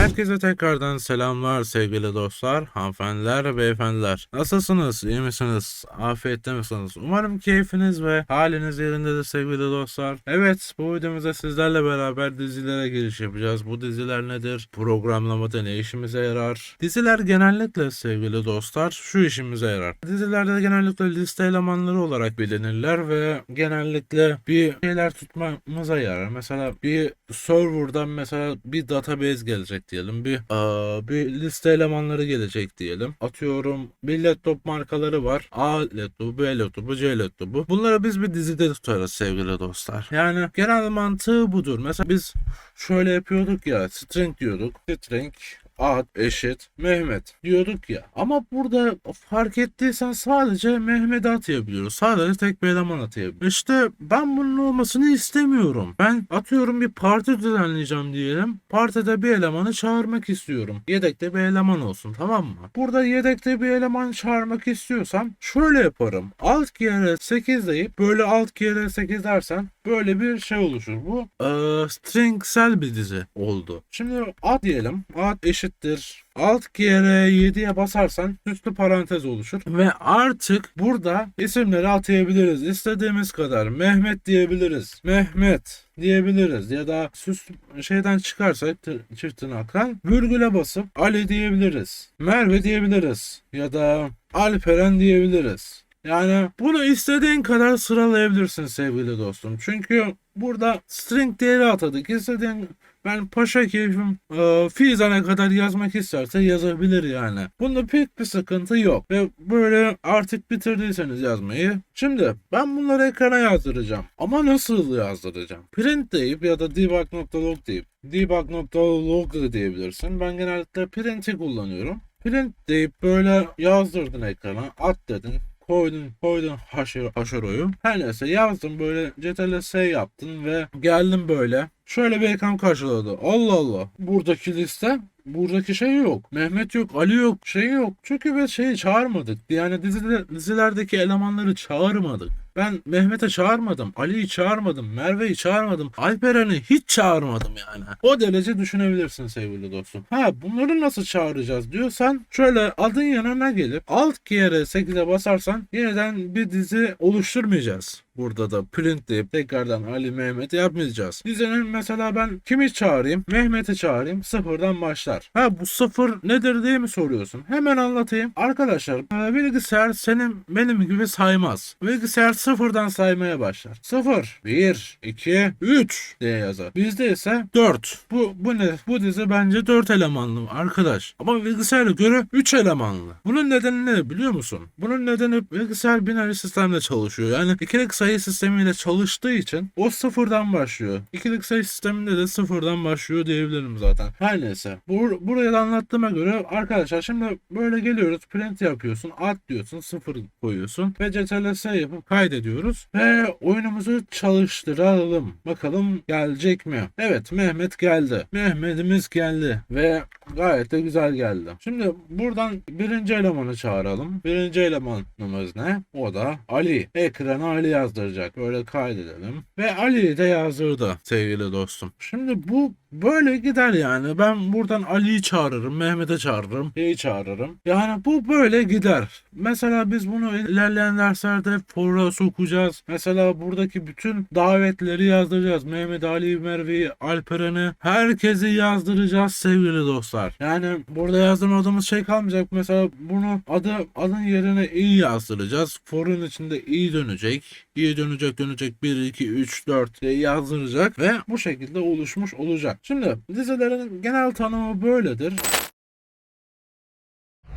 Herkese tekrardan selamlar sevgili dostlar, hanımefendiler, beyefendiler. Nasılsınız, iyi misiniz, afiyette misiniz? Umarım keyfiniz ve haliniz yerindedir sevgili dostlar. Evet, bu videomuzda sizlerle beraber dizilere giriş yapacağız. Bu diziler nedir? Programlamada ne işimize yarar? Diziler genellikle sevgili dostlar şu işimize yarar. Dizilerde genellikle liste elemanları olarak bilinirler ve genellikle bir şeyler tutmamıza yarar. Mesela bir serverdan mesela bir database gelecek diyelim. Bir aa, bir liste elemanları gelecek diyelim. Atıyorum bir laptop markaları var. A laptopu, B laptopu, C laptopu. Bunları biz bir dizide tutarız sevgili dostlar. Yani genel mantığı budur. Mesela biz şöyle yapıyorduk ya string diyorduk. String ad eşit Mehmet diyorduk ya. Ama burada fark ettiysen sadece Mehmet'i atayabiliyoruz. Sadece tek bir eleman atayabiliyoruz. İşte ben bunun olmasını istemiyorum. Ben atıyorum bir parti düzenleyeceğim diyelim. Partide bir elemanı çağırmak istiyorum. Yedekte bir eleman olsun tamam mı? Burada yedekte bir eleman çağırmak istiyorsam şöyle yaparım. Alt kere 8 deyip böyle alt kere 8 dersen böyle bir şey oluşur. Bu eee stringsel bir dizi oldu. Şimdi ad diyelim. Ad eşittir. Alt kere 7'ye basarsan üstü parantez oluşur. Ve artık burada isimleri atayabiliriz. İstediğimiz kadar. Mehmet diyebiliriz. Mehmet diyebiliriz. Ya da süs şeyden çıkarsak çift tırnaktan virgüle basıp Ali diyebiliriz. Merve diyebiliriz. Ya da Alperen diyebiliriz. Yani bunu istediğin kadar sıralayabilirsin sevgili dostum. Çünkü burada string değeri atadık. İstediğin ben paşa keyfim e, Fizan'a kadar yazmak isterse yazabilir yani. Bunda pek bir sıkıntı yok. Ve böyle artık bitirdiyseniz yazmayı. Şimdi ben bunları ekrana yazdıracağım. Ama nasıl yazdıracağım? Print deyip ya da debug.log deyip debug.log da diyebilirsin. Ben genellikle print'i kullanıyorum. Print deyip böyle yazdırdın ekrana. At dedin koydun koydun haşır, haşeroyu. Her neyse yazdım böyle CTRL S yaptın ve geldim böyle. Şöyle bir ekran karşıladı. Allah Allah. Buradaki liste buradaki şey yok. Mehmet yok, Ali yok, şey yok. Çünkü biz şeyi çağırmadık. Yani dizide, dizilerdeki elemanları çağırmadık. Ben Mehmet'e çağırmadım, Ali'yi çağırmadım, Merve'yi çağırmadım, Alperen'i hiç çağırmadım yani. O derece düşünebilirsin sevgili dostum. Ha bunları nasıl çağıracağız diyorsan şöyle adın yanına gelip alt kere 8'e basarsan yeniden bir dizi oluşturmayacağız. Burada da print deyip tekrardan Ali Mehmet yapmayacağız. Dizinin mesela ben kimi çağırayım? Mehmet'i çağırayım. Sıfırdan başlar. Ha bu sıfır nedir diye mi soruyorsun? Hemen anlatayım. Arkadaşlar e, bilgisayar senin benim gibi saymaz. Bilgisayar sıfırdan saymaya başlar. Sıfır, bir, iki, üç diye yazar. Bizde ise dört. Bu, bu ne? Bu dizi bence dört elemanlı arkadaş. Ama bilgisayara göre üç elemanlı. Bunun nedeni ne biliyor musun? Bunun nedeni bilgisayar binary sistemle çalışıyor. Yani ikilik sayı sistemiyle çalıştığı için o sıfırdan başlıyor. İkilik sayı sisteminde de sıfırdan başlıyor diyebilirim zaten. Her neyse. Bur buraya da anlattığıma göre arkadaşlar şimdi böyle geliyoruz. Print yapıyorsun. At diyorsun. Sıfır koyuyorsun. Ve CTRL-S yapıp kaydediyoruz. Ve oyunumuzu çalıştıralım. Bakalım gelecek mi? Evet Mehmet geldi. Mehmet'imiz geldi. Ve gayet de güzel geldi. Şimdi buradan birinci elemanı çağıralım. Birinci elemanımız ne? O da Ali. Ekrana Ali yazdıracak. Böyle kaydedelim. Ve Ali'yi de yazdırdı sevgili dostum. Şimdi bu böyle gider yani. Ben buradan Ali'yi çağırırım. Mehmet'e çağırırım. Şeyi çağırırım. Yani bu böyle gider. Mesela biz bunu ilerleyen derslerde fora sokacağız. Mesela buradaki bütün davetleri yazdıracağız. Mehmet Ali, Merve'yi, Alperen'i herkesi yazdıracağız sevgili dostlar. Yani burada yazdırmadığımız şey kalmayacak. Mesela bunu adı adın yerine i yazdıracağız. Forun içinde i dönecek. i dönecek dönecek 1 2 3 4 diye yazdıracak ve bu şekilde oluşmuş olacak. Şimdi dizilerin genel tanımı böyledir.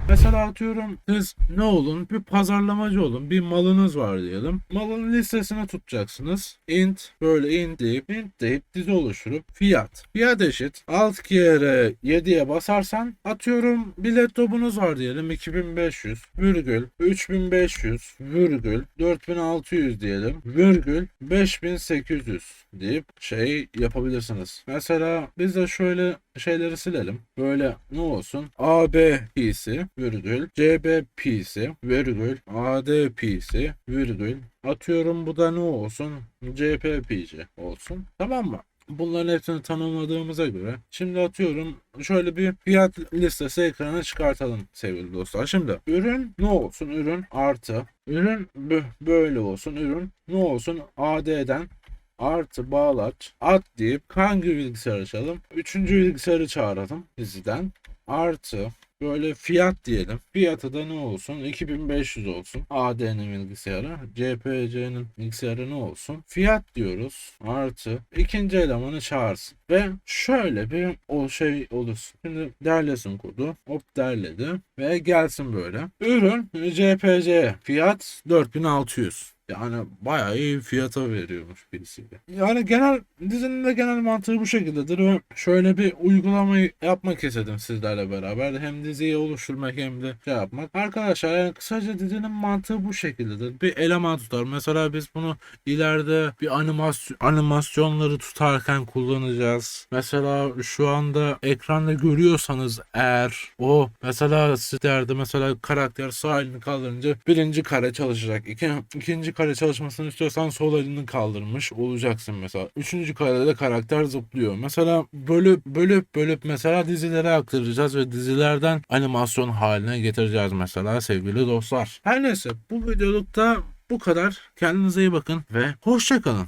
Mesela atıyorum siz ne olun bir pazarlamacı olun bir malınız var diyelim. Malın listesini tutacaksınız. int böyle int deyip int deyip dizi oluşturup fiyat. Fiyat eşit alt kere 7'ye basarsan atıyorum bir laptopunuz var diyelim 2500 virgül 3500 virgül 4600 diyelim virgül 5800 deyip şey yapabilirsiniz. Mesela biz de şöyle şeyleri silelim. Böyle ne olsun? AB p'si virgül CB p'si virgül AD p'si virgül atıyorum bu da ne olsun? CP olsun. Tamam mı? bunların hepsini tanımladığımıza göre şimdi atıyorum şöyle bir fiyat listesi ekrana çıkartalım sevgili dostlar. Şimdi ürün ne olsun? Ürün artı. Ürün bö- böyle olsun. Ürün ne olsun? AD'den artı bağlaç at deyip hangi bilgisayarı açalım? Üçüncü bilgisayarı çağıralım diziden. Artı böyle fiyat diyelim. Fiyatı da ne olsun? 2500 olsun. AD'nin bilgisayarı. CPC'nin bilgisayarı ne olsun? Fiyat diyoruz. Artı ikinci elemanı çağırsın. Ve şöyle bir o şey olursun. Şimdi derlesin kodu. Hop derledi. Ve gelsin böyle. Ürün CPC. Fiyat 4600. Yani bayağı iyi fiyata veriyormuş birisi. Yani genel dizinin de genel mantığı bu şekildedir ve şöyle bir uygulamayı yapmak istedim sizlerle beraber. Hem diziyi oluşturmak hem de şey yapmak. Arkadaşlar yani kısaca dizinin mantığı bu şekildedir. Bir eleman tutar. Mesela biz bunu ileride bir animasyon animasyonları tutarken kullanacağız. Mesela şu anda ekranda görüyorsanız eğer o mesela sizlerde mesela karakter sağ elini kaldırınca birinci kare çalışacak. İki, ikinci kare çalışmasını istiyorsan sol elini kaldırmış olacaksın mesela. Üçüncü karede de karakter zıplıyor. Mesela bölüp bölüp bölüp mesela dizilere aktaracağız ve dizilerden animasyon haline getireceğiz mesela sevgili dostlar. Her neyse bu videolukta bu kadar. Kendinize iyi bakın ve hoşçakalın.